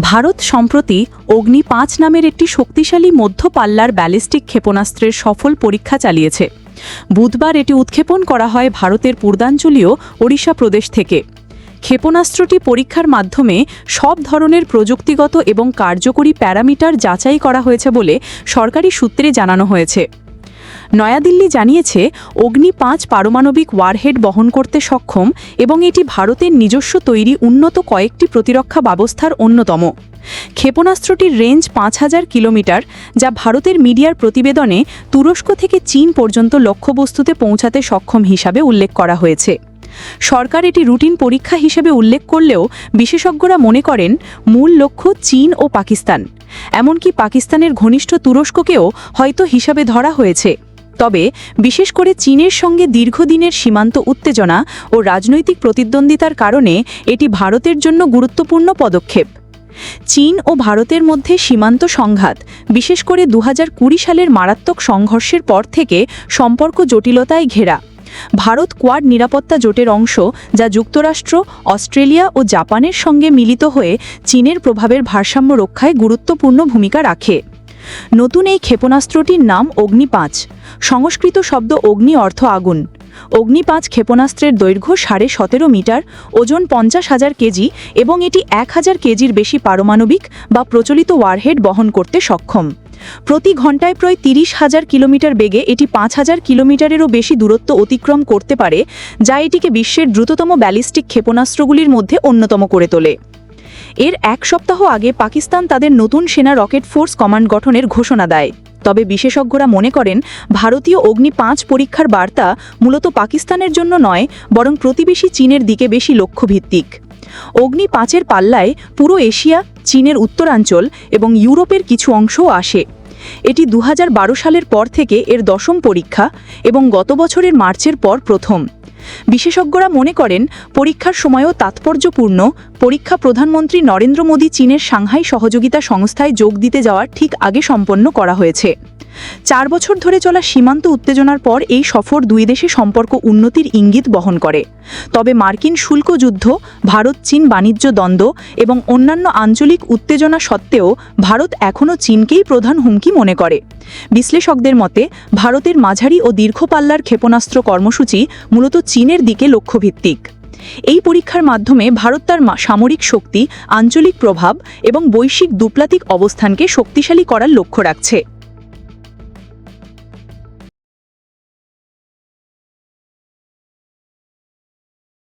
ভারত সম্প্রতি অগ্নি পাঁচ নামের একটি শক্তিশালী মধ্যপাল্লার ব্যালিস্টিক ক্ষেপণাস্ত্রের সফল পরীক্ষা চালিয়েছে। বুধবার এটি উৎক্ষেপণ করা হয় ভারতের পূর্বাঞ্চলীয় ওড়িশা প্রদেশ থেকে। ক্ষেপণাস্ত্রটি পরীক্ষার মাধ্যমে সব ধরনের প্রযুক্তিগত এবং কার্যকরী প্যারামিটার যাচাই করা হয়েছে বলে সরকারি সূত্রে জানানো হয়েছে। নয়াদিল্লি জানিয়েছে, অগ্নি পাঁচ পারমাণবিক ওয়ারহেড বহন করতে সক্ষম এবং এটি ভারতের নিজস্ব তৈরি উন্নত কয়েকটি প্রতিরক্ষা ব্যবস্থার অন্যতম। ক্ষেপণাস্ত্রটির রেঞ্জ পাঁচ হাজার কিলোমিটার, যা ভারতের মিডিয়ার প্রতিবেদনে তুরস্ক থেকে চীন পর্যন্ত লক্ষ্যবস্তুতে পৌঁছাতে সক্ষম হিসাবে উল্লেখ করা হয়েছে। সরকার এটি রুটিন পরীক্ষা হিসেবে উল্লেখ করলেও বিশেষজ্ঞরা মনে করেন, মূল লক্ষ্য চীন ও পাকিস্তান। এমনকি পাকিস্তানের ঘনিষ্ঠ তুরস্ককেও হয়তো হিসাবে ধরা হয়েছে। তবে বিশেষ করে চীনের সঙ্গে দীর্ঘদিনের সীমান্ত উত্তেজনা ও রাজনৈতিক প্রতিদ্বন্দ্বিতার কারণে এটি ভারতের জন্য গুরুত্বপূর্ণ পদক্ষেপ। চীন ও ভারতের মধ্যে সীমান্ত সংঘাত, বিশেষ করে দু হাজার কুড়ি সালের মারাত্মক সংঘর্ষের পর থেকে সম্পর্ক জটিলতায় ঘেরা। ভারত কোয়াড নিরাপত্তা জোটের অংশ, যা যুক্তরাষ্ট্র, অস্ট্রেলিয়া ও জাপানের সঙ্গে মিলিত হয়ে চীনের প্রভাবের ভারসাম্য রক্ষায় গুরুত্বপূর্ণ ভূমিকা রাখে। নতুন এই ক্ষেপণাস্ত্রটির নাম অগ্নি পাঁচ সংস্কৃত শব্দ অগ্নি অর্থ আগুন। অগ্নি পাঁচ ক্ষেপণাস্ত্রের দৈর্ঘ্য সাড়ে সতেরো মিটার, ওজন পঞ্চাশ হাজার কেজি এবং এটি এক হাজার কেজির বেশি পারমাণবিক বা প্রচলিত ওয়ারহেড বহন করতে সক্ষম। প্রতি ঘন্টায় প্রায় তিরিশ হাজার কিলোমিটার বেগে এটি পাঁচ হাজার কিলোমিটারেরও বেশি দূরত্ব অতিক্রম করতে পারে, যা এটিকে বিশ্বের দ্রুততম ব্যালিস্টিক ক্ষেপণাস্ত্রগুলির মধ্যে অন্যতম করে তোলে। এর এক সপ্তাহ আগে পাকিস্তান তাদের নতুন সেনা রকেট ফোর্স কমান্ড গঠনের ঘোষণা দেয়। তবে বিশেষজ্ঞরা মনে করেন, ভারতীয় অগ্নি পাঁচ পরীক্ষার বার্তা মূলত পাকিস্তানের জন্য নয়, বরং প্রতিবেশী চীনের দিকে বেশি লক্ষ্যভিত্তিক। অগ্নি পাঁচের পাল্লায় পুরো এশিয়া, চীনের উত্তরাঞ্চল এবং ইউরোপের কিছু অংশও আসে। এটি দু হাজার বারো সালের পর থেকে এর দশম পরীক্ষা এবং গত বছরের মার্চের পর প্রথম। বিশেষজ্ঞরা মনে করেন, পরীক্ষার সময়ও তাৎপর্যপূর্ণ। পরীক্ষা প্রধানমন্ত্রী নরেন্দ্র মোদী চীনের সাংহাই সহযোগিতা সংস্থায় যোগ দিতে যাওয়ার ঠিক আগে সম্পন্ন করা হয়েছে। চার বছর ধরে চলা সীমান্ত উত্তেজনার পর এই সফর দুই দেশে সম্পর্ক উন্নতির ইঙ্গিত বহন করে। তবে মার্কিন শুল্ক যুদ্ধ, ভারত চীন বাণিজ্য দ্বন্দ্ব এবং অন্যান্য আঞ্চলিক উত্তেজনা সত্ত্বেও ভারত এখনও চীনকেই প্রধান হুমকি মনে করে। বিশ্লেষকদের মতে, ভারতের মাঝারি ও দীর্ঘপাল্লার ক্ষেপণাস্ত্র কর্মসূচি মূলত চীনের দিকে লক্ষ্যভিত্তিক। এই পরীক্ষার মাধ্যমে ভারত তার সামরিক শক্তি, আঞ্চলিক প্রভাব এবং বৈশ্বিক দুপ্লাতিক অবস্থানকে শক্তিশালী করার লক্ষ্য রাখছে।